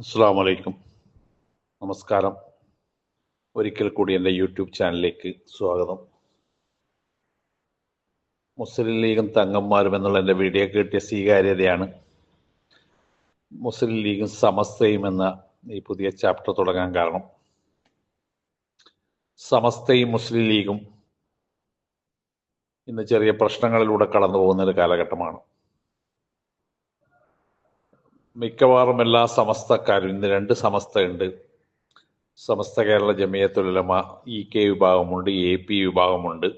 അസ്സാം വലൈക്കും നമസ്കാരം. ഒരിക്കൽ കൂടി എന്റെ യൂട്യൂബ് ചാനലിലേക്ക് സ്വാഗതം. മുസ്ലിം ലീഗും തങ്ങന്മാരും എന്നുള്ള എന്റെ വീഡിയോ കിട്ടിയ സ്വീകാര്യതയാണ്. മുസ്ലിം ലീഗും സമസ്തയും എന്ന ഈ പുതിയ ചാപ്റ്റർ തുടങ്ങാൻ കാരണം. സമസ്തയും മുസ്ലിം ലീഗും ഇന്ന് ചെറിയ പ്രശ്നങ്ങളിലൂടെ കടന്നു പോകുന്ന ഒരു കാലഘട്ടമാണ്. മിക്കവാറും എല്ലാ സമസ്തക്കാരും ഇന്ന് രണ്ട് സമസ്തയുണ്ട്. സമസ്ത കേരള ജമിയത്തുലമ ഇ കെ വിഭാഗമുണ്ട് എ പി വിഭാഗമുണ്ട്.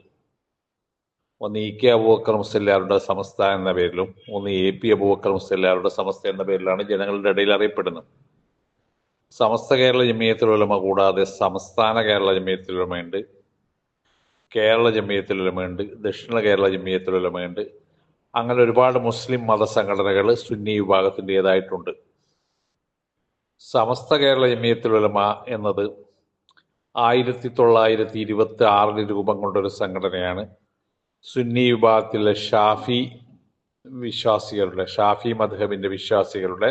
ഒന്ന് ഇ കെ അബൂബക്കർ മുസ്ലിയാരുടെ സമസ്ത എന്ന പേരിലും ഒന്ന് എ പി അബൂബക്കർ മുസ്ലിയാരുടെ സമസ്ത എന്ന പേരിലാണ് ജനങ്ങളുടെ ഇടയിൽ അറിയപ്പെടുന്നത്. സമസ്ത കേരള ജമിയത്തുലമ കൂടാതെ സംസ്ഥാന കേരള ജമിയത്തുലമയുണ്ട് കേരള ജമിയത്തുലമയുണ്ട് ദക്ഷിണ കേരള ജമിയത്തുലമയുണ്ട് അങ്ങനെ ഒരുപാട് മുസ്ലിം മതസംഘടനകൾ സുന്നി വിഭാഗത്തിന്റെതായിട്ടുണ്ട്. സമസ്ത കേരള ജമിയത്തുലമ എന്നത് ആയിരത്തി തൊള്ളായിരത്തി ഇരുപത്തി ആറിൽ രൂപം കൊണ്ടൊരു സംഘടനയാണ്. സുന്നി വിഭാഗത്തിലെ ഷാഫി വിശ്വാസികളുടെ ഷാഫി മദ്ഹബിന്റെ വിശ്വാസികളുടെ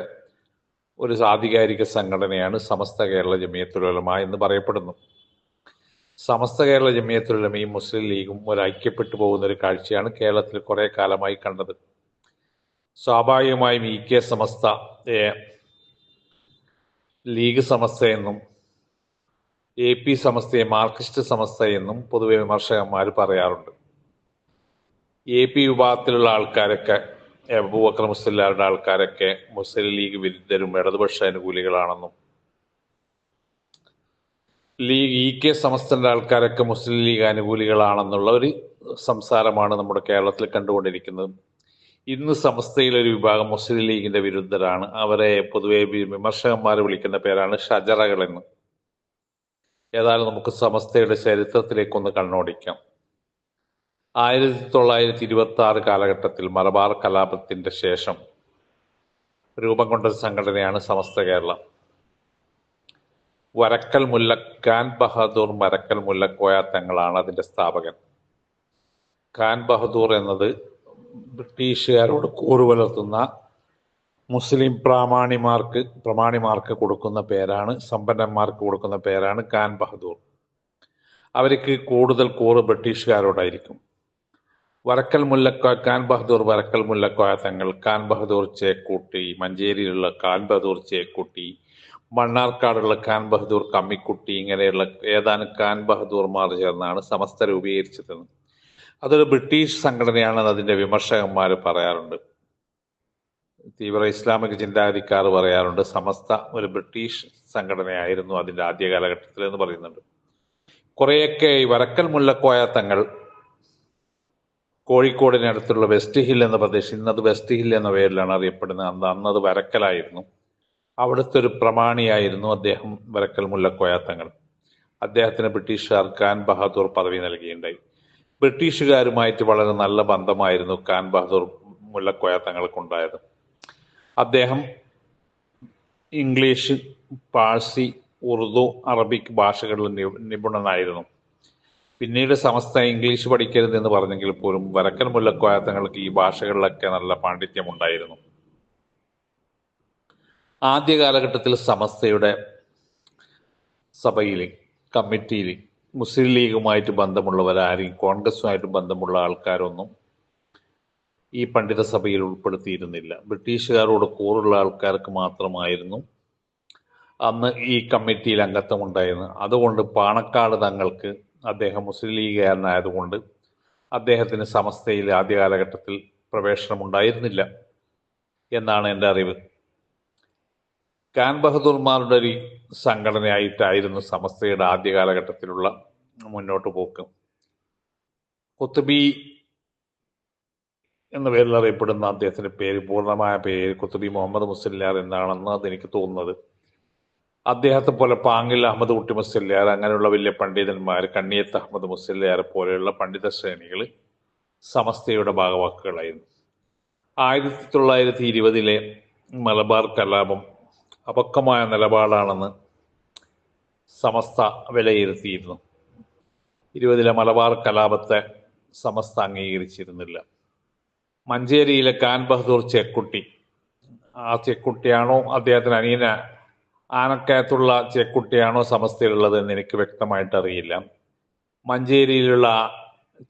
ഒരു ആധികാരിക സംഘടനയാണ് സമസ്ത കേരള ജമിയത്തുലമ എന്ന് പറയപ്പെടുന്നു. സമസ്ത കേരള ജമിയത്തുലമയും മുസ്ലിം ലീഗും ഒരു ഐക്യപ്പെട്ടു പോകുന്ന ഒരു കാഴ്ചയാണ് കേരളത്തിൽ കുറെ കാലമായി കണ്ടത്. സ്വാഭാവികമായും E K Samastha league Samastha എന്നും എ പി സമസ്തയെ മാർക്സിസ്റ്റ് സമസ്ത എന്നും പൊതുവെ വിമർശകന്മാർ പറയാറുണ്ട്. എ പി വിഭാഗത്തിലുള്ള ആൾക്കാരൊക്കെ അബൂബക്കർ മുസ്ലിയാരുടെ ആൾക്കാരൊക്കെ മുസ്ലിം ലീഗ് വിരുദ്ധരും ഇടതുപക്ഷ അനുകൂലികളാണെന്നും ലീഗ് ഇ കെ സമസ്തന്റെ ആൾക്കാരൊക്കെ മുസ്ലിം ലീഗ് അനുകൂലികളാണെന്നുള്ള ഒരു സംസാരമാണ് നമ്മുടെ കേരളത്തിൽ കണ്ടുകൊണ്ടിരിക്കുന്നത്. ഇന്ന് സമസ്തയിലൊരു വിഭാഗം മുസ്ലിം ലീഗിന്റെ വിരുദ്ധരാണ്. അവരെ പൊതുവെ വിമർശകന്മാർ വിളിക്കുന്ന പേരാണ് ഷജറകൾ എന്ന്. ഏതായാലും നമുക്ക് സമസ്തയുടെ ചരിത്രത്തിലേക്കൊന്ന് കണ്ണോടിക്കാം. ആയിരത്തി തൊള്ളായിരത്തി ഇരുപത്തി ആറ് കാലഘട്ടത്തിൽ മലബാർ കലാപത്തിന്റെ ശേഷം രൂപം കൊണ്ട സംഘടനയാണ് സമസ്ത കേരളം. വരക്കൽ മുല്ല ഖാൻ ബഹദൂർ മരക്കൽ മുല്ലക്കോയ തങ്ങളാണ് അതിന്റെ സ്ഥാപകൻ. ഖാൻ ബഹദൂർ എന്നത് ബ്രിട്ടീഷുകാരോട് കൂറുപുലർത്തുന്ന മുസ്ലിം പ്രാമാണിമാർക്ക് പ്രമാണിമാർക്ക് കൊടുക്കുന്ന പേരാണ് സമ്പന്നന്മാർക്ക് കൊടുക്കുന്ന പേരാണ് ഖാൻ ബഹദൂർ. അവർക്ക് കൂടുതൽ കൂറ് ബ്രിട്ടീഷുകാരോടായിരിക്കും. വരക്കൽ മുല്ലക്കോയ ഖാൻ ബഹദൂർ വരക്കൽ മുല്ലക്കോയ തങ്ങൾ ഖാൻ ബഹദൂർ ചേക്കൂട്ടി മഞ്ചേരിയിലുള്ള ഖാൻ ബഹദൂർ ചേക്കൂട്ടി മണ്ണാർക്കാടുള്ള ഖാൻ ബഹദൂർ കമ്മിക്കുട്ടി ഇങ്ങനെയുള്ള ഏതാനും ഖാൻ ബഹദൂർമാർ ചേർന്നാണ് സമസ്ത രൂപീകരിച്ചിരുന്നത് അതൊരു ബ്രിട്ടീഷ് സംഘടനയാണെന്ന് അതിന്റെ വിമർശകന്മാർ പറയാറുണ്ട്. തീവ്ര ഇസ്ലാമിക ചിന്താഗതിക്കാർ പറയാറുണ്ട് സമസ്ത ഒരു ബ്രിട്ടീഷ് സംഘടനയായിരുന്നു അതിന്റെ ആദ്യ കാലഘട്ടത്തിൽ എന്ന് പറയുന്നുണ്ട്. കുറേയൊക്കെ ഈ വരക്കൽ മുല്ലക്കോയ തങ്ങൾ കോഴിക്കോടിനടുത്തുള്ള വെസ്റ്റ് ഹിൽ എന്ന പ്രദേശം ഇന്നത് വെസ്റ്റ് ഹിൽ എന്ന പേരിലാണ് അറിയപ്പെടുന്നത്. അന്ന് അന്നത് വരക്കലായിരുന്നു. അവിടുത്തെ ഒരു പ്രമാണിയായിരുന്നു അദ്ദേഹം വരക്കൽ മുല്ലക്കോയ തങ്ങൾ അദ്ദേഹത്തിന് ബ്രിട്ടീഷുകാർ ഖാൻ ബഹാദൂർ പദവി നൽകിയിട്ടുണ്ടായി. ബ്രിട്ടീഷുകാരുമായിട്ട് വളരെ നല്ല ബന്ധമായിരുന്നു ഖാൻ ബഹദൂർ മുല്ലക്കോയ തങ്ങൾക്കുണ്ടായത് അദ്ദേഹം ഇംഗ്ലീഷ് പാഴ്സി ഉറുദു അറബിക് ഭാഷകളിൽ നിപുണനായിരുന്നു. പിന്നീട് സമസ്ത ഇംഗ്ലീഷ് പഠിക്കരുതെന്ന് പറഞ്ഞെങ്കിൽ പോലും വരക്കൻ മുല്ലക്കോയ തങ്ങൾക്ക് ഈ ഭാഷകളിലൊക്കെ നല്ല പാണ്ഡിത്യമുണ്ടായിരുന്നു. ആദ്യ കാലഘട്ടത്തിൽ സമസ്തയുടെ സഭയിൽ കമ്മിറ്റിയിൽ മുസ്ലിം ലീഗുമായിട്ട് ബന്ധമുള്ളവരാരും കോൺഗ്രസുമായിട്ട് ബന്ധമുള്ള ആൾക്കാരൊന്നും ഈ പണ്ഡിത സഭയിൽ ഉൾപ്പെടുത്തിയിരുന്നില്ല. ബ്രിട്ടീഷുകാരോട് കൂറുള്ള ആൾക്കാർക്ക് മാത്രമായിരുന്നു അന്ന് ഈ കമ്മിറ്റിയിൽ അംഗത്വം ഉണ്ടായിരുന്നു അതുകൊണ്ട് പാണക്കാട് തങ്ങൾക്ക് അദ്ദേഹം മുസ്ലിം ലീഗുകാരനായതുകൊണ്ട് അദ്ദേഹത്തിന് സമസ്തയിൽ ആദ്യ കാലഘട്ടത്തിൽ പ്രവേശനം ഉണ്ടായിരുന്നില്ല എന്നാണ് എന്റെ അറിവ്. ഖാൻ ബഹദൂർമാരുടെ ഒരു സംഘടനയായിട്ടായിരുന്നു സമസ്തയുടെ ആദ്യ കാലഘട്ടത്തിലുള്ള മുന്നോട്ട് പോക്ക്. കുത്തുബി എന്ന പേരിൽ അറിയപ്പെടുന്ന അദ്ദേഹത്തിന്റെ പേര് പൂർണമായ പേര് കുത്തുബി മുഹമ്മദ് മുസ്ലിയാർ എന്നാണെന്ന് അതെനിക്ക് തോന്നുന്നത്. അദ്ദേഹത്തെ പോലെ പാങ്ങിൽ അഹമ്മദ് കുട്ടി മുസ്ലിയാർ അങ്ങനെയുള്ള വലിയ പണ്ഡിതന്മാർ കണ്ണിയത്ത് അഹമ്മദ് മുസ്ലിയാർ പോലെയുള്ള പണ്ഡിത ശ്രേണികൾ സമസ്തയുടെ ഭാഗവാക്കുകളായിരുന്നു. ആയിരത്തി തൊള്ളായിരത്തി ഇരുപതിലെ മലബാർ കലാപം അപക്വമായ നിലപാടാണെന്ന് സമസ്ത വിലയിരുത്തിയിരുന്നു. ഇരുപതിലെ മലബാർ കലാപത്തെ സമസ്ത അംഗീകരിച്ചിരുന്നില്ല. മഞ്ചേരിയിലെ കാൻ ബഹദൂർ ചെക്കുട്ടി. ആ ചെക്കുട്ടിയാണോ അദ്ദേഹത്തിന് അനിയന ആനക്കയത്തുള്ള ചെക്കുട്ടിയാണോ സമസ്തയിലുള്ളത് എന്ന് എനിക്ക് വ്യക്തമായിട്ട് അറിയില്ല മഞ്ചേരിയിലുള്ള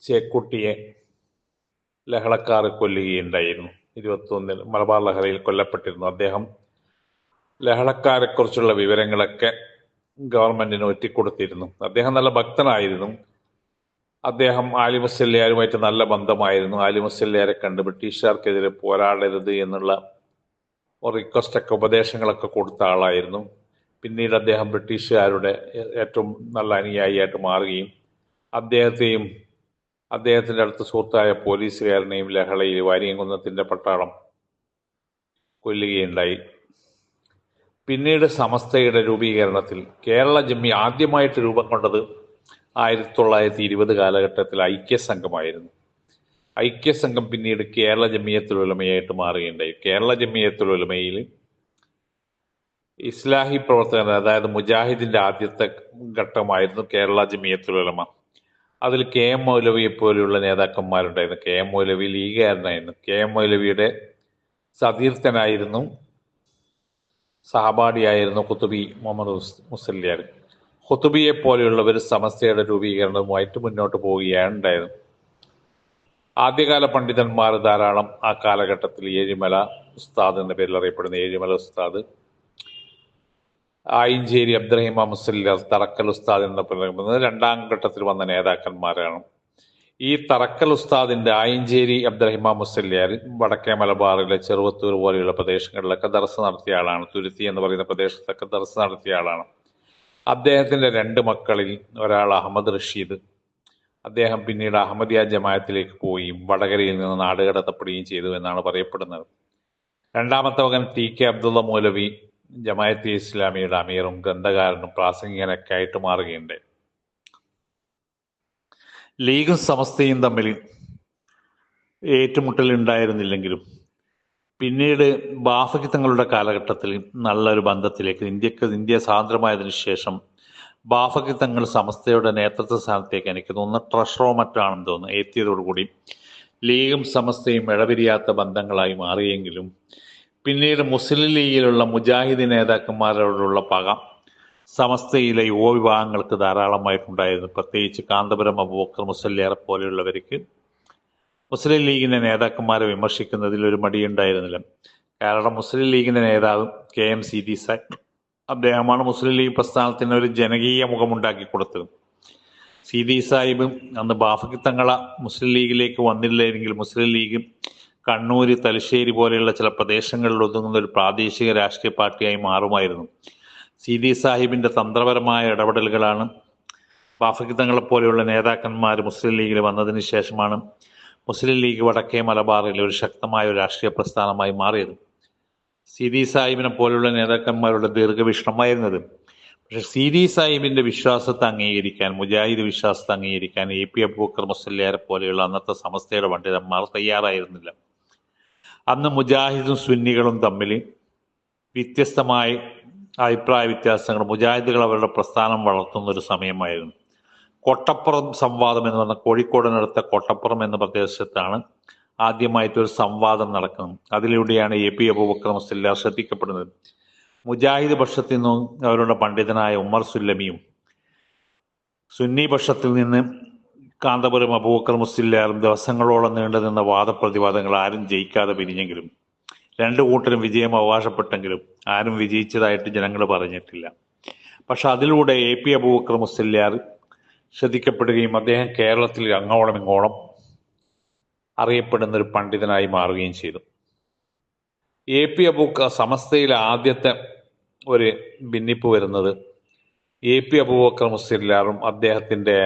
ചെക്കുട്ടിയെ ലഹളക്കാർ കൊല്ലുകയുണ്ടായിരുന്നു. ഇരുപത്തൊന്നിൽ മലബാർ ലഹളയിൽ കൊല്ലപ്പെട്ടിരുന്നു. അദ്ദേഹം ലഹളക്കാരെക്കുറിച്ചുള്ള വിവരങ്ങളൊക്കെ ഗവൺമെന്റിന് ഒറ്റിക്കൊടുത്തിരുന്നു. അദ്ദേഹം നല്ല ഭക്തനായിരുന്നു. അദ്ദേഹം ആലിമുസല്യാരുമായിട്ട് നല്ല ബന്ധമായിരുന്നു. ആലിമുസല്യാരെ കണ്ട് ബ്രിട്ടീഷുകാർക്കെതിരെ പോരാടരുത് എന്നുള്ള റിക്വസ്റ്റൊക്കെ ഉപദേശങ്ങളൊക്കെ കൊടുത്ത ആളായിരുന്നു. പിന്നീട് അദ്ദേഹം ബ്രിട്ടീഷുകാരുടെ ഏറ്റവും നല്ല അനുയായിയായിട്ട് മാറുകയും അദ്ദേഹത്തെയും അദ്ദേഹത്തിന്റെ അടുത്ത സുഹൃത്തായ പോലീസുകാരനെയും ലഹളയിൽ വാരിയംകുന്നത്തിന്റെ പട്ടാളം കൊല്ലുകയുണ്ടായി. പിന്നീട് സമസ്തയുടെ രൂപീകരണത്തിൽ കേരള ജമ്മി ആദ്യമായിട്ട് രൂപം കൊണ്ടത് ആയിരത്തി തൊള്ളായിരത്തി ഇരുപത് കാലഘട്ടത്തിൽ ഐക്യസംഘമായിരുന്നു. ഐക്യസംഘം പിന്നീട് കേരള ജമ്മിയത്തുൽ ഉലമയായിട്ട് മാറുകയുണ്ടായി. കേരള ജമ്മിയത്തുൽ ഉലമയിൽ ഇസ്ലാഹി പ്രവർത്തകർ അതായത് മുജാഹിദിന്റെ ആദ്യത്തെ ഘട്ടമായിരുന്നു കേരള ജമ്മിയത്തുൽ ഉലമ. അതിൽ കെ എം മൗലവിയെ പോലെയുള്ള നേതാക്കന്മാരുണ്ടായിരുന്നു. കെ എം മൗലവി ലീഗുകാരനായിരുന്നു കെ എം മൗലവിയുടെ സതീർത്ഥനായിരുന്നു. സഹപാഠിയായിരുന്നു കുത്തുബി മുഹമ്മദ് മുസല്ലിയർ മുസല്ലിയാർ കുത്തുബിയെ പോലെയുള്ളവർ സമസ്തയുടെ രൂപീകരണവുമായിട്ട് മുന്നോട്ട് പോവുകയാണ് ഉണ്ടായത്. ആദ്യകാല പണ്ഡിതന്മാർ ധാരാളം ആ കാലഘട്ടത്തിൽ ഏഴിമല ഉസ്താദ് എന്ന പേരിൽ അറിയപ്പെടുന്ന ഏഴിമല ഉസ്താദ് ആയിഞ്ചേരി അബ്ദുറഹിമ മുസല്ലിയാർ തറക്കൽ ഉസ്താദ് എന്ന പറയുന്നത് രണ്ടാം ഘട്ടത്തിൽ വന്ന നേതാക്കന്മാരാണ്. ഈ തറക്കൽ ഉസ്താദിന്റെ ആയിഞ്ചേരി അബ്ദുറഹിമാ മുസല്യാർ വടക്കേ മലബാറിലെ ചെറുവത്തൂർ പോലെയുള്ള പ്രദേശങ്ങളിലൊക്കെ ദർസ് നടത്തിയ ആളാണ്. തുരുത്തി എന്ന് പറയുന്ന പ്രദേശത്തൊക്കെ ദർസ് നടത്തിയ ആളാണ്. അദ്ദേഹത്തിന്റെ രണ്ട് മക്കളിൽ ഒരാൾ അഹമ്മദ് റഷീദ്. അദ്ദേഹം പിന്നീട് അഹമ്മദിയ ജമായത്തിലേക്ക് പോയി വടകരയിൽ നിന്ന് നാടുകടത്തപ്പെടുകയും ചെയ്തു എന്നാണ് പറയപ്പെടുന്നത്. രണ്ടാമത്തെ മകൻ ടി കെ അബ്ദുള്ള മൗലവി ജമാഅത്തെ ഇസ്ലാമിയുടെ അമീറും ഗ്രന്ഥകാരനും പ്രാസംഗികനൊക്കെ ആയിട്ട് മാറുകയുണ്ടായി. ലീഗും സമസ്തയും തമ്മിൽ ഏറ്റുമുട്ടൽ ഉണ്ടായിരുന്നില്ലെങ്കിലും പിന്നീട് ബാഫയ്ക്ക് തങ്ങളുടെ കാലഘട്ടത്തിൽ നല്ലൊരു ബന്ധത്തിലേക്ക് ഇന്ത്യയ്ക്ക് ഇന്ത്യ സ്വാതന്ത്ര്യമായതിനു ശേഷം ബാഫയ്ക്ക് തങ്ങൾ സമസ്തയുടെ നേതൃത്വ സ്ഥാനത്തേക്ക് എനിക്ക് തോന്നുന്നു ട്രഷറോ മറ്റാണെന്ന് തോന്നുന്നു. എത്തിയതോടുകൂടി ലീഗും സമസ്തയും ഇടപിരിയാത്ത ബന്ധങ്ങളായി മാറിയെങ്കിലും പിന്നീട് മുസ്ലിം ലീഗിലുള്ള മുജാഹിദ് നേതാക്കന്മാരോടുള്ള പക സമസ്തയിലെ യുവ വിഭാഗങ്ങൾക്ക് ധാരാളമായിട്ടുണ്ടായിരുന്നു പ്രത്യേകിച്ച് കാന്തപുരം അബൂബക്കർ മുസല്ലിയാറെ പോലെയുള്ളവർക്ക് മുസ്ലിം ലീഗിന്റെ നേതാക്കന്മാരെ വിമർശിക്കുന്നതിൽ ഒരു മടിയുണ്ടായിരുന്നില്ല. കാരണം മുസ്ലിം ലീഗിന്റെ നേതാവ് K M C D Sahib അദ്ദേഹമാണ് മുസ്ലിം ലീഗ് പ്രസ്ഥാനത്തിന് ഒരു ജനകീയ മുഖമുണ്ടാക്കി കൊടുത്തത്. സി ഡി സാഹിബ് അന്ന് ബാഫക്കി തങ്ങള മുസ്ലിം ലീഗിലേക്ക് വന്നില്ലെങ്കിൽ മുസ്ലിം ലീഗ് കണ്ണൂര് തലശ്ശേരി പോലെയുള്ള ചില പ്രദേശങ്ങളിൽ ഒതുങ്ങുന്ന ഒരു പ്രാദേശിക രാഷ്ട്രീയ പാർട്ടിയായി മാറുമായിരുന്നു. സീതി സാഹിബിന്റെ തന്ത്രപരമായ ഇടപെടലുകളാണ് ബാഫക്കി പോലെയുള്ള നേതാക്കന്മാർ മുസ്ലിം ലീഗിൽ വന്നതിന് ശേഷമാണ് മുസ്ലിം ലീഗ് വടക്കേ മലബാറിൽ ഒരു ശക്തമായ ഒരു രാഷ്ട്രീയ പ്രസ്ഥാനമായി മാറിയത്. സിദി സാഹിബിനെ പോലെയുള്ള നേതാക്കന്മാരുടെ ദീർഘവീക്ഷണമായിരുന്നത്. പക്ഷെ സി ഡി സാഹിബിന്റെ വിശ്വാസത്തെ അംഗീകരിക്കാൻ മുജാഹിദ് വിശ്വാസത്തെ അംഗീകരിക്കാൻ എ പി അബൂക്കർ മുസ്ലിയാരെ പോലെയുള്ള അന്നത്തെ സമസ്തയുടെ പണ്ഡിതന്മാർ തയ്യാറായിരുന്നില്ല. അന്ന് മുജാഹിദും സുന്നികളും തമ്മിൽ വ്യത്യസ്തമായ അഭിപ്രായ വ്യത്യാസങ്ങൾ മുജാഹിദുകൾ അവരുടെ പ്രസ്ഥാനം വളർത്തുന്ന ഒരു സമയമായിരുന്നു. കൊട്ടപ്പുറം സംവാദം എന്ന് പറഞ്ഞ കോഴിക്കോടിനടുത്ത കൊട്ടപ്പുറം എന്ന പ്രദേശത്താണ് ആദ്യമായിട്ട് ഒരു സംവാദം നടക്കുന്നത്. അതിലൂടെയാണ് എ പി അബൂബക്കർ സില്ല ശ്രദ്ധിക്കപ്പെടുന്നത്. മുജാഹിദ് പക്ഷത്തിൽ നിന്നും അവരുടെ പണ്ഡിതനായ ഉമർ സുല്ലമിയും സുന്നി പക്ഷത്തിൽ നിന്ന് കാന്തപുരം അബൂബക്കർ മുസ്ലിയാറും ദിവസങ്ങളോളം നീണ്ടു നിന്ന വാദപ്രതിവാദങ്ങൾ ആരും ജയിക്കാതെ പിരിഞ്ഞെങ്കിലും രണ്ടു കൂട്ടരും വിജയം അവകാശപ്പെട്ടെങ്കിലും ആരും വിജയിച്ചതായിട്ട് ജനങ്ങൾ പറഞ്ഞിട്ടില്ല. പക്ഷെ അതിലൂടെ എ പി അബൂബക്കർ മുസ്ലിയാർ ശ്രദ്ധിക്കപ്പെടുകയും അദ്ദേഹം കേരളത്തിൽ അങ്ങോളം ഇങ്ങോളം അറിയപ്പെടുന്ന ഒരു പണ്ഡിതനായി മാറുകയും ചെയ്തു. എ പി അബൂക്ക സമസ്തയിലെ ആദ്യത്തെ ഒരു ഭിന്നിപ്പ് വരുന്നത് എ പി അബൂബക്കർ മുസ്ലിയാറും അദ്ദേഹത്തിന്റെ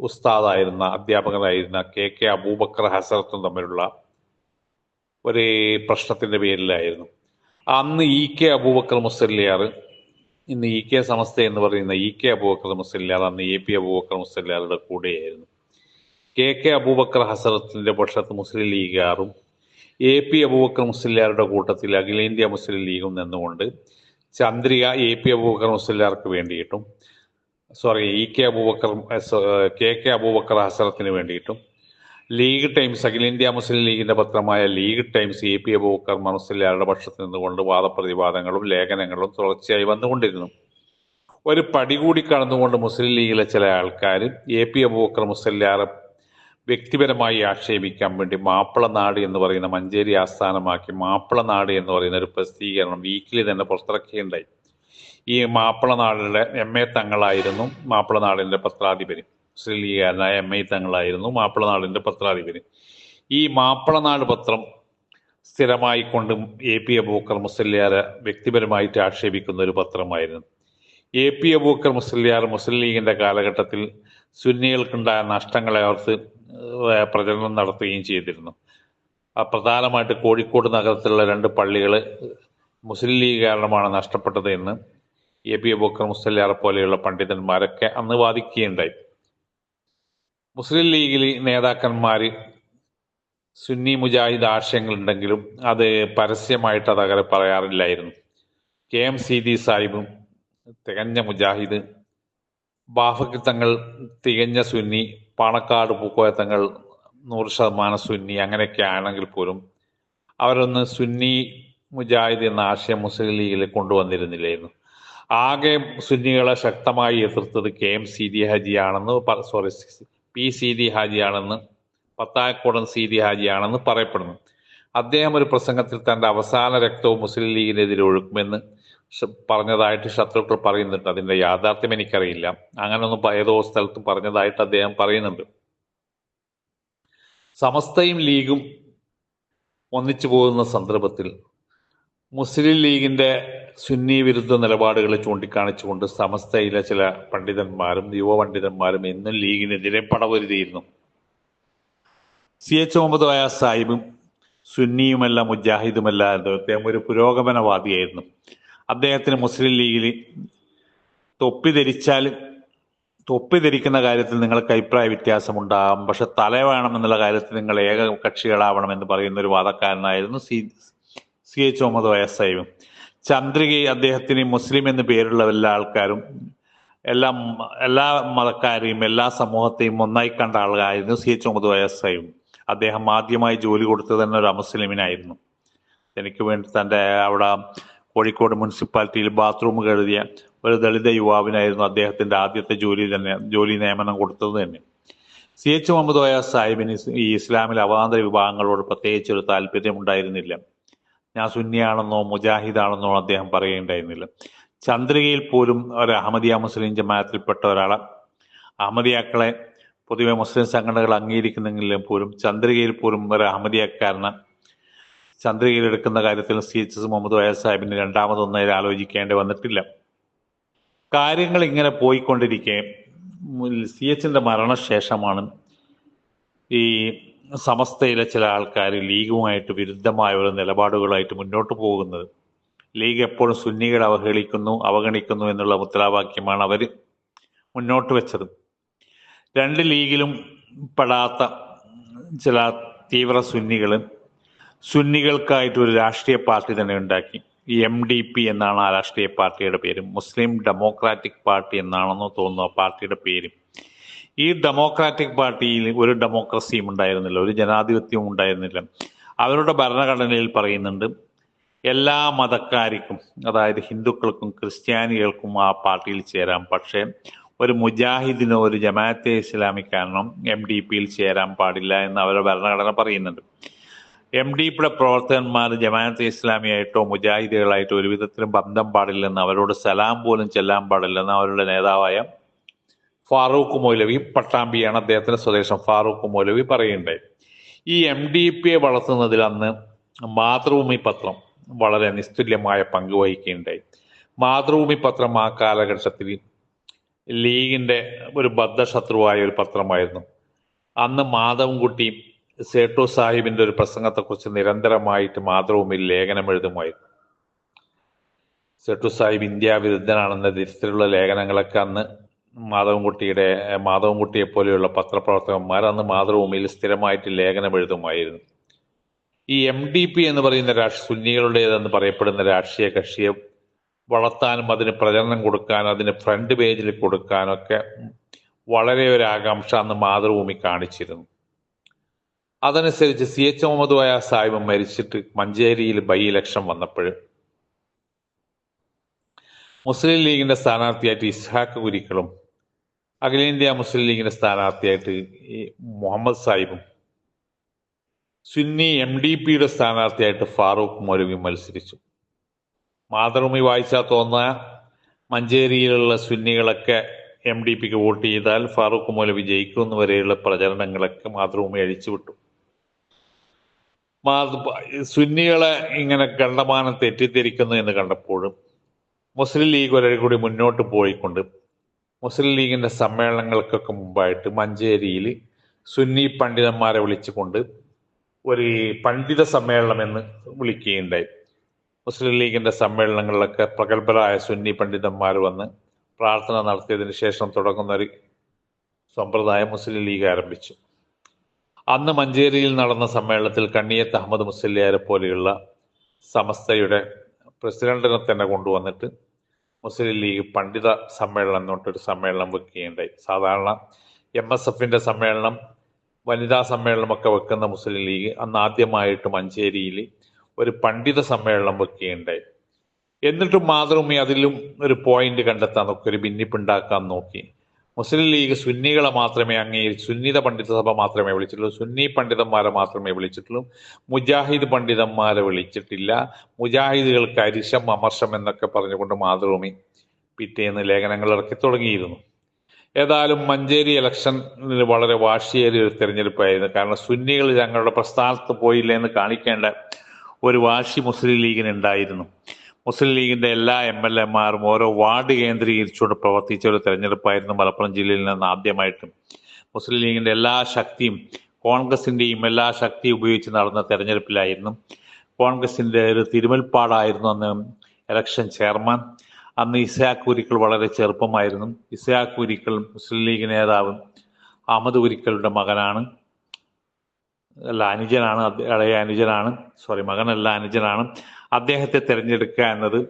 ഉസ്താദായിരുന്ന അധ്യാപകനായിരുന്ന കെ കെ അബൂബക്കർ ഹസറത്തും തമ്മിലുള്ള ഒരു പ്രശ്നത്തിന്റെ പേരിലായിരുന്നു. അന്ന് ഇ കെ അബൂബക്കർ മുസ്ലിയാർ ഇന്ന് ഇ കെ സമസ്ത എന്ന് പറയുന്ന ഇ കെ അബൂബക്കർ മുസ്ലിയാർ അന്ന് എ പി അബൂബക്കർ മുസ്ലിയാറുടെ കൂടെയായിരുന്നു. കെ കെ അബൂബക്കർ ഹസറത്തിന്റെ പക്ഷത്ത് മുസ്ലിം ലീഗാറും എ പി അബൂബക്കർ മുസ്ലിയാരുടെ കൂട്ടത്തിൽ അഖിലേന്ത്യാ മുസ്ലിം ലീഗും നിന്നുകൊണ്ട് ചന്ദ്രിക എ പി അബൂബക്കർ മുസ്ലിയാർക്ക് വേണ്ടിയിട്ടും sorry E K Abubakar K K Abubakar ഹസറത്തിന് വേണ്ടിയിട്ടും ലീഗ് ടൈംസ് അഖിലേന്ത്യാ മുസ്ലിം ലീഗിന്റെ പത്രമായ ലീഗ് ടൈംസ് എ പി ബോക്കർ മുസ്ലിയാരുടെ പക്ഷത്ത് നിന്നുകൊണ്ട് വാദപ്രതിവാദങ്ങളും ലേഖനങ്ങളും തുടർച്ചയായി വന്നുകൊണ്ടിരുന്നു. ഒരു പടി കൂടി കടന്നുകൊണ്ട് മുസ്ലിം ലീഗിലെ ചില ആൾക്കാർ എ പി അബൂക്കർ മുസ്ലിയാറെ വ്യക്തിപരമായി ആക്ഷേപിക്കാൻ വേണ്ടി മാപ്പിളനാട് എന്ന് പറയുന്ന മഞ്ചേരി ആസ്ഥാനമാക്കി മാപ്പിളനാട് എന്ന് പറയുന്ന ഒരു പ്രസിദ്ധീകരണം വീക്കിലി തന്നെ പുറത്തിറക്കുകയുണ്ടായി. ഈ മാപ്പിളനാടിന്റെ എം എ തങ്ങളായിരുന്നു. മാപ്പിളനാടിന്റെ പത്രാധിപര്. മുസ്ലിം ലീഗുകാരനായ എം ഐ തങ്ങളായിരുന്നു. മാപ്പിളനാടിന്റെ പത്രാധിപര് ഈ മാപ്പിളനാട് പത്രം സ്ഥിരമായി കൊണ്ട് എ പി അബൂക്കർ മുസ്ലിയാരെ വ്യക്തിപരമായിട്ട് ആക്ഷേപിക്കുന്ന ഒരു പത്രമായിരുന്നു. A P Abukar Musliyar Muslim ലീഗിന്റെ കാലഘട്ടത്തിൽ സുന്നികൾക്കുണ്ടായ നഷ്ടങ്ങളെ ഓർത്ത് പ്രചരണം നടത്തുകയും ചെയ്തിരുന്നു. പ്രധാനമായിട്ട് കോഴിക്കോട് നഗരത്തിലുള്ള രണ്ട് പള്ളികൾ മുസ്ലിം ലീഗ് കാരണമാണ് നഷ്ടപ്പെട്ടത് എന്ന് എ പി അബൂക്കർ മുസ്ലിയാർ പോലെയുള്ള പണ്ഡിതന്മാരൊക്കെ അന്ന് വാദിക്കുകയുണ്ടായി. മുസ്ലിം ലീഗിലെ നേതാക്കന്മാർ സുന്നി മുജാഹിദ് ആശയങ്ങളുണ്ടെങ്കിലും അത് പരസ്യമായിട്ട് അത് അങ്ങനെ പറയാറില്ലായിരുന്നു. കെ എം സീതി സാഹിബും തികഞ്ഞ മുജാഹിദ് ബാഫക്ക് തങ്ങൾ തികഞ്ഞ സുന്നി പാണക്കാട് പൂക്കോയ തങ്ങൾ നൂറ് ശതമാനം സുന്നി അങ്ങനെയൊക്കെ ആണെങ്കിൽ പോലും അവരൊന്ന് സുന്നി മുജാഹിദ് എന്ന ആശയം മുസ്ലിം ലീഗിൽ കൊണ്ടുവന്നിരുന്നില്ലായിരുന്നു. ആകെ സുന്നികളെ ശക്തമായി എതിർത്തത് കെ എം സി ഡി ഹജിയാണെന്ന് സോറി പി സീതി ഹാജിയാണെന്ന് പത്തായക്കോടൻ സീതി ഹാജിയാണെന്ന് പറയപ്പെടുന്നു. അദ്ദേഹം ഒരു പ്രസംഗത്തിൽ തന്റെ അവസാന രക്തവും മുസ്ലിം ലീഗിനെതിരെ ഒഴുക്കുമെന്ന് പറഞ്ഞതായിട്ട് ശത്രുക്കൾ പറയുന്നുണ്ട്. അതിന്റെ യാഥാർത്ഥ്യം എനിക്കറിയില്ല. അങ്ങനൊന്നും പ- ഏതോ സ്ഥലത്തും പറഞ്ഞതായിട്ട് അദ്ദേഹം പറയുന്നുണ്ട്. സമസ്തയും ലീഗും ഒന്നിച്ചു പോകുന്ന സന്ദർഭത്തിൽ മുസ്ലിം ലീഗിന്റെ സുന്നി വിരുദ്ധ നിലപാടുകൾ ചൂണ്ടിക്കാണിച്ചുകൊണ്ട് സമസ്തയിലെ ചില പണ്ഡിതന്മാരും യുവ പണ്ഡിതന്മാരും എന്നും ലീഗിനെതിരെ പടവരുതിയിരുന്നു. സി എച്ച് മുഹമ്മദ് വയ സാഹിബും സുന്നിയുമല്ല മുജാഹിദുമല്ല എന്ന് അദ്ദേഹം ഒരു പുരോഗമനവാദിയായിരുന്നു. അദ്ദേഹത്തിന് മുസ്ലിം ലീഗിൽ തൊപ്പി ധരിച്ചാലും തൊപ്പി ധരിക്കുന്ന കാര്യത്തിൽ നിങ്ങൾക്ക് അഭിപ്രായ വ്യത്യാസമുണ്ടാകും. പക്ഷെ തല വേണമെന്നുള്ള കാര്യത്തിൽ നിങ്ങൾ ഏക കക്ഷികളാവണം എന്ന് പറയുന്ന ഒരു വാദക്കാരനായിരുന്നു സി സി എച്ച് മുഹമ്മദ് വയസ്സായും. ചന്ദ്രിക അദ്ദേഹത്തിന് മുസ്ലിം എന്ന് പേരുള്ള എല്ലാ ആൾക്കാരും എല്ലാ എല്ലാ മതക്കാരെയും എല്ലാ സമൂഹത്തെയും ഒന്നായി കണ്ട ആളായിരുന്നു സി എച്ച് മുഹമ്മദ് വയസ്സായും. അദ്ദേഹം ആദ്യമായി ജോലി കൊടുത്തത് തന്നെ ഒരു അമുസ്ലിമിനായിരുന്നു. എനിക്ക് വേണ്ടി തന്റെ അവിടെ കോഴിക്കോട് മുനിസിപ്പാലിറ്റിയിൽ ബാത്റൂം കഴുതിയ ഒരു ദളിത യുവാവിനായിരുന്നു അദ്ദേഹത്തിന്റെ ആദ്യത്തെ ജോലി തന്നെ ജോലി നിയമനം കൊടുത്തത് തന്നെ. സി എച്ച് മുഹമ്മദ് വയ സാഹിബിന് ഈ ഇസ്ലാമിലെ അവാന്തര വിഭാഗങ്ങളോട് പ്രത്യേകിച്ച് ഒരു താല്പര്യം ഉണ്ടായിരുന്നില്ല ഞാൻ സുന്നിയാണെന്നോ മുജാഹിദാണെന്നോ അദ്ദേഹം പറയുകയുണ്ടായിരുന്നില്ല. ചന്ദ്രികയിൽ പോലും ഒരു അഹമ്മദിയ മുസ്ലിം ജമാഅത്തിൽപ്പെട്ട ഒരാൾ അഹമ്മദിയാക്കളെ പൊതുവെ മുസ്ലിം സംഘടനകൾ അംഗീകരിക്കുന്നെങ്കിലും പോലും ചന്ദ്രികയിൽ പോലും ഒരു അഹമ്മദിയാക്കാരന്. ചന്ദ്രികയിൽ എടുക്കുന്ന കാര്യത്തിൽ സി എച്ച് എസ് മുഹമ്മദ് വയ സാഹിബിന് രണ്ടാമതൊന്നായി ആലോചിക്കേണ്ടി വന്നിട്ടില്ല. കാര്യങ്ങൾ ഇങ്ങനെ പോയിക്കൊണ്ടിരിക്കെ. സി എച്ചിന്റെ മരണശേഷമാണ് ഈ സമസ്തയിലെ ചില ആൾക്കാർ ലീഗുമായിട്ട് വിരുദ്ധമായ ഒരു നിലപാടുകളായിട്ട് മുന്നോട്ട് പോകുന്നത്. ലീഗ് എപ്പോഴും സുന്നികളെ അവഹേളിക്കുന്നു അവഗണിക്കുന്നു എന്നുള്ള മുദ്രാവാക്യമാണ് അവർ മുന്നോട്ട് വെച്ചത്. രണ്ട് ലീഗിലും പെടാത്ത ചില തീവ്ര സുന്നികൾ സുന്നികൾക്കായിട്ട് ഒരു രാഷ്ട്രീയ പാർട്ടി തന്നെ ഉണ്ടാക്കി. എം ഡി പി എന്നാണ് ആ രാഷ്ട്രീയ പാർട്ടിയുടെ പേര്. മുസ്ലിം ഡെമോക്രാറ്റിക് പാർട്ടി എന്നാണെന്ന് തോന്നുന്നു ആ പാർട്ടിയുടെ പേര്. ഈ ഡെമോക്രാറ്റിക് പാർട്ടിയിൽ ഒരു ഡെമോക്രസിയും ഉണ്ടായിരുന്നില്ല ഒരു ജനാധിപത്യവും ഉണ്ടായിരുന്നില്ല. അവരുടെ ഭരണഘടനയിൽ പറയുന്നുണ്ട് എല്ലാ മതക്കാർക്കും അതായത് ഹിന്ദുക്കൾക്കും ക്രിസ്ത്യാനികൾക്കും ആ പാർട്ടിയിൽ ചേരാം. പക്ഷേ ഒരു മുജാഹിദിനോ ഒരു ജമാഅത്തെ ഇസ്ലാമിക്കാരനോ എം ഡി പിയിൽ ചേരാൻ പാടില്ല എന്ന് അവരുടെ ഭരണഘടന പറയുന്നുണ്ട്. എം ഡി പിയുടെ പ്രവർത്തകന്മാർ ജമാഅത്തെ ഇസ്ലാമിയായിട്ടോ മുജാഹിദുകളായിട്ടോ ഒരു വിധത്തിലും ബന്ധം പാടില്ലെന്ന് അവരോട് സലാം പോലും ചെല്ലാൻ പാടില്ലെന്ന് അവരുടെ നേതാവായ ഫാറൂഖ് മൗലവി പട്ടാമ്പിയാണ് അദ്ദേഹത്തിന്റെ സ്വദേശം. ഫാറൂഖ് മൗലവി പറയുണ്ടായി ഈ എം ഡി പിയെ വളർത്തുന്നതിൽ അന്ന് മാതൃഭൂമി പത്രം വളരെ നിസ്തുല്യമായ പങ്ക് വഹിക്കുകയുണ്ടായി മാതൃഭൂമി പത്രം ആ കാലഘട്ടത്തിൽ ലീഗിന്റെ ഒരു ബദ്ധശത്രുവായ ഒരു പത്രമായിരുന്നു. അന്ന് മാധവൻകുട്ടി സേട്ടു സാഹിബിന്റെ ഒരു പ്രസംഗത്തെക്കുറിച്ച് നിരന്തരമായിട്ട് മാതൃഭൂമിയിൽ ലേഖനം എഴുതുമായിരുന്നു. സേട്ടു സാഹിബ് ഇന്ത്യ വിരുദ്ധനാണെന്ന തരത്തിലുള്ള ലേഖനങ്ങളൊക്കെ അന്ന് മാധവൻകുട്ടിയുടെ മാധവൻകുട്ടിയെ പോലെയുള്ള പത്രപ്രവർത്തകന്മാർ അന്ന് മാതൃഭൂമിയിൽ സ്ഥിരമായിട്ട് ലേഖനം എഴുതുമായിരുന്നു. ഈ എം ഡി പി എന്ന് പറയുന്ന രാഷ്ട്ര സുന്നികളുടേതെന്ന് പറയപ്പെടുന്ന രാഷ്ട്രീയ കക്ഷിയെ വളർത്താനും അതിന് പ്രചരണം കൊടുക്കാനും അതിന് ഫ്രണ്ട് പേജിൽ കൊടുക്കാനൊക്കെ വളരെ ഒരു ആകാംക്ഷ അന്ന് മാതൃഭൂമി കാണിച്ചിരുന്നു. അതനുസരിച്ച് സി എച്ച് മുഹമ്മദ് വയ സാഹിബ് മരിച്ചിട്ട് മഞ്ചേരിയിൽ ബൈ ഇലക്ഷൻ വന്നപ്പോൾ മുസ്ലിം ലീഗിന്റെ സ്ഥാനാർത്ഥിയായിട്ട് ഇസ്ഹാഖ് കുരിക്കളും അഖിലേന്ത്യാ മുസ്ലിം ലീഗിന്റെ സ്ഥാനാർത്ഥിയായിട്ട് ഈ മുഹമ്മദ് സാഹിബും സുന്നി എം ഡി പിയുടെ സ്ഥാനാർത്ഥിയായിട്ട് ഫാറൂഖ് മൗലവി മത്സരിച്ചു. മാതൃഭൂമി വായിച്ചാൽ തോന്നുന്ന മഞ്ചേരിയിലുള്ള സുന്നികളൊക്കെ എം ഡി പിക്ക് വോട്ട് ചെയ്താൽ ഫാറൂഖ് മൗലവി ജയിക്കുമെന്ന് വരെയുള്ള പ്രചരണങ്ങളൊക്കെ മാതൃഭൂമി അഴിച്ചുവിട്ടു. സുന്നികളെ ഇങ്ങനെ കണ്ടമാനം തെറ്റിദ്ധരിക്കുന്നു എന്ന് കണ്ടപ്പോഴും മുസ്ലിം ലീഗ് ഒരേ കൂടി മുന്നോട്ട് പോയിക്കൊണ്ട് മുസ്ലിം ലീഗിന്റെ സമ്മേളനങ്ങൾക്കൊക്കെ മുമ്പായിട്ട് മഞ്ചേരിയിൽ സുന്നി പണ്ഡിതന്മാരെ വിളിച്ചുകൊണ്ട് ഒരു പണ്ഡിത സമ്മേളനം എന്ന് വിളിക്കുകയുണ്ടായി. മുസ്ലിം ലീഗിന്റെ സമ്മേളനങ്ങളിലൊക്കെ പ്രഗത്ഭരായ സുന്നി പണ്ഡിതന്മാർ വന്ന് പ്രാർത്ഥന നടത്തിയതിന് ശേഷം തുടങ്ങുന്ന ഒരു സമ്പ്രദായം മുസ്ലിം ലീഗ് ആരംഭിച്ചു. അന്ന് മഞ്ചേരിയിൽ നടന്ന സമ്മേളനത്തിൽ കണ്ണിയത്ത് അഹമ്മദ് മുസ്ലിയാരെ പോലെയുള്ള സമസ്തയുടെ പ്രസിഡന്റിനെ തന്നെ കൊണ്ടുവന്നിട്ട് മുസ്ലിം ലീഗ് പണ്ഡിത സമ്മേളനം എന്നിട്ടൊരു സമ്മേളനം വെക്കുകയുണ്ടായി സാധാരണ എം എസ് എഫിന്റെ സമ്മേളനം വനിതാ സമ്മേളനമൊക്കെ വെക്കുന്ന മുസ്ലിം ലീഗ് അന്ന് ആദ്യമായിട്ട് മഞ്ചേരിയിൽ ഒരു പണ്ഡിത സമ്മേളനം വെക്കുകയുണ്ടായി എന്നിട്ടും മാതൃഭൂമി അതിലും ഒരു പോയിന്റ് കണ്ടെത്താൻ നോക്കി ഒരു ഭിന്നിപ്പുണ്ടാക്കാൻ നോക്കി. മുസ്ലിം ലീഗ് സുന്നികളെ മാത്രമേ അംഗീകരിച്ച് സുന്നിത പണ്ഡിത സഭ മാത്രമേ വിളിച്ചിട്ടുള്ളൂ. സുന്നി പണ്ഡിതന്മാരെ മാത്രമേ വിളിച്ചിട്ടുള്ളൂ. മുജാഹിദ് പണ്ഡിതന്മാരെ വിളിച്ചിട്ടില്ല. മുജാഹിദുകൾക്ക് അരിശം അമർശം എന്നൊക്കെ പറഞ്ഞുകൊണ്ട് മാതൃഭൂമി പിറ്റേന്ന് ലേഖനങ്ങൾ ഇറക്കി തുടങ്ങിയിരുന്നു. ഏതായാലും മഞ്ചേരി ഇലക്ഷനിൽ വളരെ വാശിയേറിയ ഒരു തെരഞ്ഞെടുപ്പായിരുന്നു. കാരണം സുന്നികൾ ഞങ്ങളുടെ പ്രസ്ഥാനത്ത് പോയില്ല എന്ന് കാണിക്കേണ്ട ഒരു വാശി മുസ്ലിം ലീഗിന് ഉണ്ടായിരുന്നു. മുസ്ലിം ലീഗിന്റെ എല്ലാ എം എൽ എമാരും ഓരോ വാർഡ് കേന്ദ്രീകരിച്ചുകൊണ്ട് പ്രവർത്തിച്ച ഒരു തെരഞ്ഞെടുപ്പായിരുന്നു മലപ്പുറം ജില്ലയിൽ നിന്ന് ആദ്യമായിട്ടും. മുസ്ലിം ലീഗിന്റെ എല്ലാ ശക്തിയും കോൺഗ്രസിന്റെയും എല്ലാ ശക്തിയും ഉപയോഗിച്ച് നടന്ന തെരഞ്ഞെടുപ്പിലായിരുന്നു. കോൺഗ്രസിന്റെ ഒരു തിരുമൽപ്പാടായിരുന്നു അന്ന് ഇലക്ഷൻ ചെയർമാൻ. അന്ന് ഇസയാഖ് ഉരിക്കൽ വളരെ ചെറുപ്പമായിരുന്നു. ഇസയാഖ് ഉരിക്കൽ മുസ്ലിം ലീഗ് നേതാവ് അഹമ്മദ് ഉരിക്കലുടെ മകനാണ്. അല്ല അനുജനാണ് ഇളയ അനുജനാണ്. സോറി മകനല്ല അനുജനാണ്. അദ്ദേഹത്തെ തിരഞ്ഞെടുക്കുക എന്നത്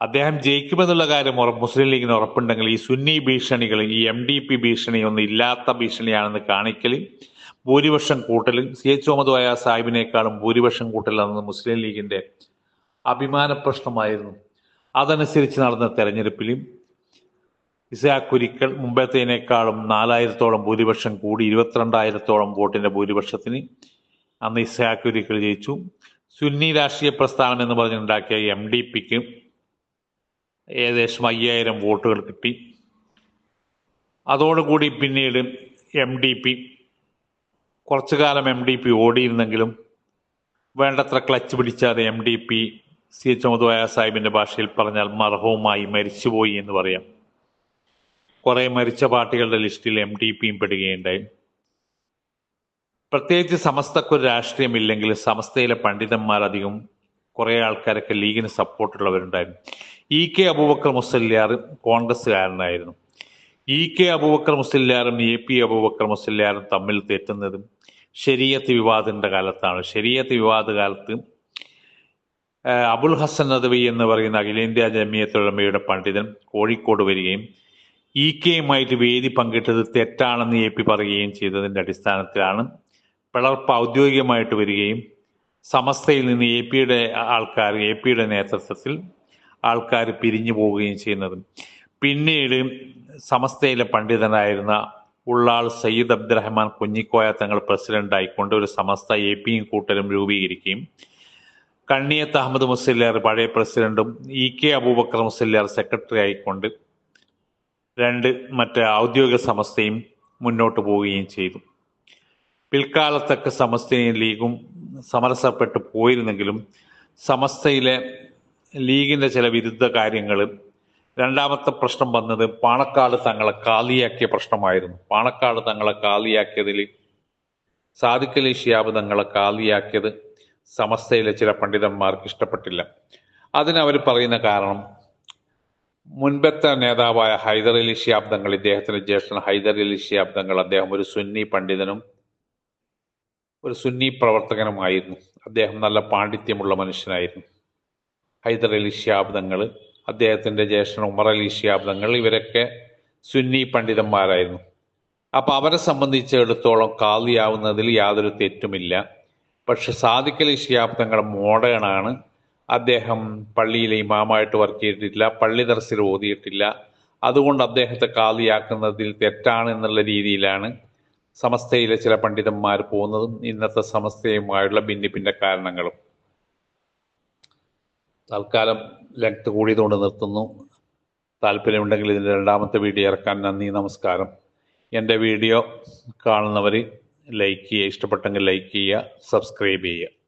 അദ്ദേഹം ജയിക്കുമെന്നുള്ള കാര്യം മുസ്ലിം ലീഗിന് ഉറപ്പുണ്ടെങ്കിൽ ഈ സുന്നി ഭീഷണികൾ ഈ എം ഡി പി ഭീഷണി ഒന്നും ഇല്ലാത്ത ഭീഷണിയാണെന്ന് കാണിക്കൽ ഭൂരിപക്ഷം കൂട്ടൽ സി എച്ച് മുഹമ്മദ് വയ സാഹിബിനേക്കാളും ഭൂരിപക്ഷം കൂട്ടൽ എന്നത് മുസ്ലിം ലീഗിന്റെ അഭിമാന പ്രശ്നമായിരുന്നു. അതനുസരിച്ച് നടന്ന തെരഞ്ഞെടുപ്പിലും ഇസാ കുരിക്കൾ മുമ്പത്തേനേക്കാളും നാലായിരത്തോളം ഭൂരിപക്ഷം കൂടി ഇരുപത്തിരണ്ടായിരത്തോളം വോട്ടിന്റെ ഭൂരിപക്ഷത്തിന് അന്ന് ഇസാ കുരിക്കൾ ജയിച്ചു. സുന്നി രാഷ്ട്രീയ പ്രസ്ഥാനം എന്ന് പറഞ്ഞുണ്ടാക്കിയ എം ഡി പിക്ക് ഏകദേശം അയ്യായിരം വോട്ടുകൾ കിട്ടി. അതോടുകൂടി പിന്നീട് എം ഡി പി കുറച്ചു കാലം എം ഡി ഓടിയിരുന്നെങ്കിലും വേണ്ടത്ര clutch പിടിച്ചാതെ M D P C H Muhammad സാഹിബിന്റെ ഭാഷയിൽ പറഞ്ഞാൽ മർഹവുമായി മരിച്ചുപോയി എന്ന് പറയാം. കുറേ മരിച്ച പാർട്ടികളുടെ ലിസ്റ്റിൽ എം ഡി പിയും പെടുകയുണ്ടായി. പ്രത്യേകിച്ച് സമസ്തക്കൊരു രാഷ്ട്രീയമില്ലെങ്കിൽ സമസ്തയിലെ പണ്ഡിതന്മാർ അധികം കുറെ ആൾക്കാരൊക്കെ ലീഗിന് സപ്പോർട്ടുള്ളവരുണ്ടായിരുന്നു. ഇ കെ അബൂബക്കർ മുസല്ലിയാർ കോൺഗ്രസ്സുകാരനായിരുന്നു. ഇ കെ അബൂബക്കർ മുസ്ലിയാറും എ പി അബൂബക്കർ മുസ്ലിയാറും തമ്മിൽ തെറ്റുന്നതും ശരീഅത്ത് വിവാദിന്റെ കാലത്താണ്. ശരീഅത്ത് വിവാദ കാലത്ത് അബുൽ ഹസൻ നദവി എന്ന് പറയുന്ന അഖിലേന്ത്യാ ജമിയത്തുലമയുടെ പണ്ഡിതൻ കോഴിക്കോട് വരികയും ഇ കെയുമായിട്ട് വേദി പങ്കിട്ടത് തെറ്റാണെന്ന് എ പി പറയുകയും ചെയ്തതിന്റെ അടിസ്ഥാനത്തിലാണ് പിളർപ്പ് ഔദ്യോഗികമായിട്ട് വരികയും സമസ്തയിൽ നിന്ന് എ പിയുടെ ആൾക്കാർ എ പിയുടെ നേതൃത്വത്തിൽ ആൾക്കാർ പിരിഞ്ഞു പോവുകയും ചെയ്യുന്നത്. പിന്നീട് സമസ്തയിലെ പണ്ഡിതനായിരുന്ന ഉള്ളാൾ സയ്യിദ് അബ്ദുറഹ്മാൻ കുഞ്ഞിക്കോയ തങ്ങൾ പ്രസിഡന്റ് ആയിക്കൊണ്ട് ഒരു സമസ്ത എ പിയും കൂട്ടരും രൂപീകരിക്കുകയും കണ്ണിയത്ത് അഹമ്മദ് മുസല്ലിയാർ പഴയ പ്രസിഡന്റും E K Abubakar Musaliyar secretary ആയിക്കൊണ്ട് രണ്ട് മറ്റ് ഔദ്യോഗിക സമസ്തയും മുന്നോട്ട് പോവുകയും ചെയ്തു. പിൽക്കാലത്തൊക്കെ സമസ്തയും ലീഗും സമരസപ്പെട്ട് പോയിരുന്നെങ്കിലും സമസ്തയിലെ ലീഗിന്റെ ചില വിരുദ്ധ കാര്യങ്ങൾ രണ്ടാമത്തെ പ്രശ്നം വന്നത് പാണക്കാട് തങ്ങളെ കാലിയാക്കിയ പ്രശ്നമായിരുന്നു. പാണക്കാട് തങ്ങളെ കാലിയാക്കിയതിൽ സാദിഖലി ഷിയാബ് തങ്ങളെ കാലിയാക്കിയത് സമസ്തയിലെ ചില പണ്ഡിതന്മാർക്ക് ഇഷ്ടപ്പെട്ടില്ല. അതിനവർ പറയുന്ന കാരണം മുൻപത്തെ നേതാവായ ഹൈദർ അലി ഷിയാബ് തങ്ങൾ ഇദ്ദേഹത്തിന്റെ ജ്യേഷ്ഠൻ ഹൈദർ അലി ഷിയാബ് തങ്ങൾ അദ്ദേഹം ഒരു സുന്നി പണ്ഡിതനും ഒരു സുന്നി പ്രവർത്തകനുമായിരുന്നു. അദ്ദേഹം നല്ല പാണ്ഡിത്യമുള്ള മനുഷ്യനായിരുന്നു. ഹൈദർ അലി ഷിയാബ് തങ്ങൾ അദ്ദേഹത്തിന്റെ ജ്യേഷ്ഠൻ ഉമർ അലി ഷിയാബ് ഇവരൊക്കെ സുന്നി പണ്ഡിതന്മാരായിരുന്നു. അപ്പോൾ അവരെ സംബന്ധിച്ചിടത്തോളം കാലിയാവുന്നതിൽ യാതൊരു തെറ്റുമില്ല. പക്ഷെ സാദിഖലി അലി തങ്ങൾ മോഡേണാണ്. അദ്ദേഹം പള്ളിയിലെ ഇമാമായിട്ട് വർക്ക് ചെയ്തിട്ടില്ല പള്ളി ദർസിൽ ഓതിയിട്ടില്ല. അതുകൊണ്ട് അദ്ദേഹത്തെ കാലിയാക്കുന്നതിൽ തെറ്റാണ് എന്നുള്ള രീതിയിലാണ് സമസ്തയിലെ ചില പണ്ഡിതന്മാർ പോകുന്നതും ഇന്നത്തെ സമസ്തയുമായുള്ള ഭിന്നിപ്പിന്റെ കാരണങ്ങളും. തൽക്കാലം ലെങ്ത് കൂടിയതുകൊണ്ട് നിർത്തുന്നു. താല്പര്യമുണ്ടെങ്കിൽ ഇതിന്റെ രണ്ടാമത്തെ വീഡിയോ ഇറക്കാൻ നന്ദി നമസ്കാരം. എന്റെ വീഡിയോ കാണുന്നവർ ലൈക്ക് ചെയ്യുക ഇഷ്ടപ്പെട്ടെങ്കിൽ ലൈക്ക് ചെയ്യുക സബ്സ്ക്രൈബ് ചെയ്യുക.